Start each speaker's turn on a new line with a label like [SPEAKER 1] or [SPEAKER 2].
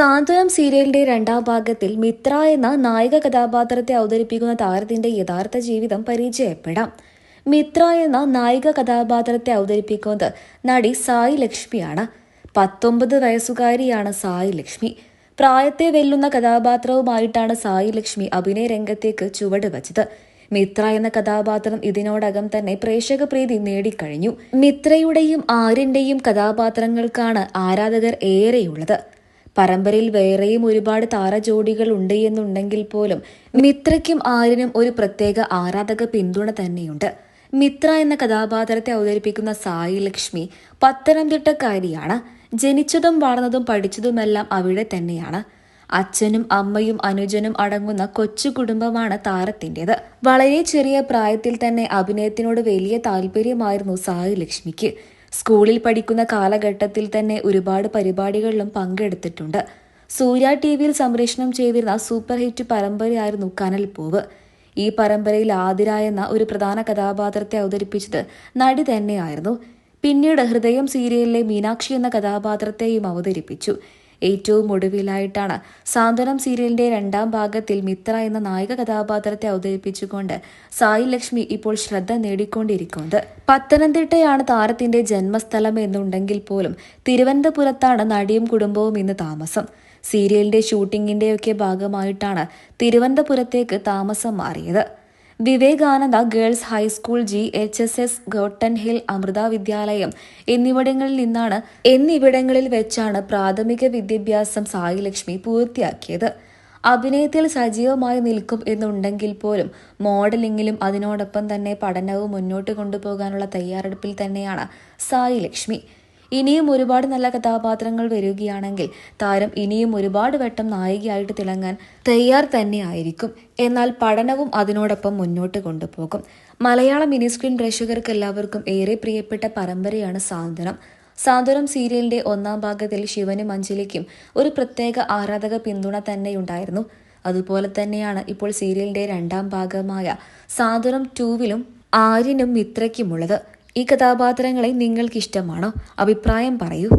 [SPEAKER 1] സാന്ത്വനം സീരിയലിന്റെ രണ്ടാം ഭാഗത്തിൽ മിത്ര എന്ന നായിക കഥാപാത്രത്തെ അവതരിപ്പിക്കുന്ന താരത്തിന്റെ യഥാർത്ഥ ജീവിതം പരിചയപ്പെടാം. മിത്ര എന്ന നായിക കഥാപാത്രത്തെ അവതരിപ്പിക്കുന്നത് നടി സായി ലക്ഷ്മിയാണ്. പത്തൊമ്പത് വയസ്സുകാരിയാണ് സായി ലക്ഷ്മി. പ്രായത്തെ വെല്ലുന്ന കഥാപാത്രവുമായിട്ടാണ് സായി ലക്ഷ്മി അഭിനയ രംഗത്തേക്ക് ചുവട് വച്ചത് മിത്ര എന്ന കഥാപാത്രം ഇതിനോടകം തന്നെ പ്രേക്ഷക പ്രീതി നേടിക്കഴിഞ്ഞു. മിത്രയുടെയും ആര്യന്റെയും കഥാപാത്രങ്ങൾക്കാണ് ആരാധകർ ഏറെയുള്ളത്. പരമ്പരയിൽ വേറെയും ഒരുപാട് താരജോഡികൾ ഉണ്ട് എന്നുണ്ടെങ്കിൽ പോലും മിത്രയ്ക്കും ആര്യനും ഒരു പ്രത്യേക ആരാധക പിന്തുണ തന്നെയുണ്ട്. മിത്ര എന്ന കഥാപാത്രത്തെ അവതരിപ്പിക്കുന്ന സായി ലക്ഷ്മി പത്തനംതിട്ടക്കാരിയാണ്. ജനിച്ചതും വളർന്നതും പഠിച്ചതുമെല്ലാം അവിടെ തന്നെയാണ്. അച്ഛനും അമ്മയും അനുജനും അടങ്ങുന്ന കൊച്ചു കുടുംബമാണ് താരത്തിന്റെത്. വളരെ ചെറിയ പ്രായത്തിൽ തന്നെ അഭിനയത്തിനോട് വലിയ താല്പര്യമായിരുന്നു സായി ലക്ഷ്മിക്ക്. സ്കൂളിൽ പഠിക്കുന്ന കാലഘട്ടത്തിൽ തന്നെ ഒരുപാട് പരിപാടികളിലും പങ്കെടുത്തിട്ടുണ്ട്. സൂര്യ ടി വിയിൽ സംപ്രേഷണം ചെയ്തിരുന്ന സൂപ്പർ ഹിറ്റ് പരമ്പരയായിരുന്നു കനൽ പൂവ് ഈ പരമ്പരയിൽ ആതിര എന്ന ഒരു പ്രധാന കഥാപാത്രത്തെ അവതരിപ്പിച്ചത് നടി തന്നെയായിരുന്നു. പിന്നീട് ഹൃദയം സീരിയലിലെ മീനാക്ഷി എന്ന കഥാപാത്രത്തെയും അവതരിപ്പിച്ചു. ഏറ്റവും ഒടുവിലായിട്ടാണ്. സാന്ത്വനം സീരിയലിന്റെ രണ്ടാം ഭാഗത്തിൽ മിത്ര എന്ന നായിക കഥാപാത്രത്തെ അവതരിപ്പിച്ചുകൊണ്ട് സായി ലക്ഷ്മി ഇപ്പോൾ ശ്രദ്ധ നേടിക്കൊണ്ടിരിക്കുന്നത്. പത്തനംതിട്ടയാണ് താരത്തിന്റെ ജന്മസ്ഥലം എന്നുണ്ടെങ്കിൽ പോലും തിരുവനന്തപുരത്താണ് നടിയും കുടുംബവും ഇന്ന് താമസം. സീരിയലിന്റെ ഷൂട്ടിങ്ങിന്റെയൊക്കെ ഭാഗമായിട്ടാണ് തിരുവനന്തപുരത്തേക്ക് താമസം മാറിയത്. Vivekananda girls high school G H S S Cotton Hill Amrita Vidyalayam എന്നിവിടങ്ങളിൽ നിന്നാണ് എന്നിവിടങ്ങളിൽ വെച്ചാണ് പ്രാഥമിക വിദ്യാഭ്യാസം സായിലക്ഷ്മി പൂർത്തിയാക്കിയത്. അഭിനയത്തിൽ സജീവമായി നിൽക്കും എന്നുണ്ടെങ്കിൽ പോലും മോഡലിംഗിലും അതിനോടൊപ്പം തന്നെ പഠനവും മുന്നോട്ട് കൊണ്ടുപോകാനുള്ള തയ്യാറെടുപ്പിൽ തന്നെയാണ് സായി ലക്ഷ്മി ഇനിയും ഒരുപാട് നല്ല കഥാപാത്രങ്ങൾ വരികയാണെങ്കിൽ താരം ഇനിയും ഒരുപാട് വട്ടം നായികയായിട്ട് തിളങ്ങാൻ തയ്യാർ തന്നെ ആയിരിക്കും. എന്നാൽ പഠനവും അതിനോടൊപ്പം മുന്നോട്ട് കൊണ്ടുപോകും. മലയാള മിനി സ്ക്രീൻ പ്രേക്ഷകർക്ക് എല്ലാവർക്കും ഏറെ പ്രിയപ്പെട്ട പരമ്പരയാണ് സാന്ത്വനം. സാന്ത്വനം സീരിയലിന്റെ ഒന്നാം ഭാഗത്തിൽ ശിവനും അഞ്ജലിക്കും ഒരു പ്രത്യേക ആരാധക പിന്തുണ തന്നെയുണ്ടായിരുന്നു. അതുപോലെ തന്നെയാണ് ഇപ്പോൾ സീരിയലിന്റെ രണ്ടാം ഭാഗമായ സാന്ത്വനം ടൂവിലും ആര്യനും മിത്രയ്ക്കുമുള്ളത്. ഈ കഥാപാത്രങ്ങളെ നിങ്ങൾക്കിഷ്ടമാണോ? അഭിപ്രായം പറയൂ.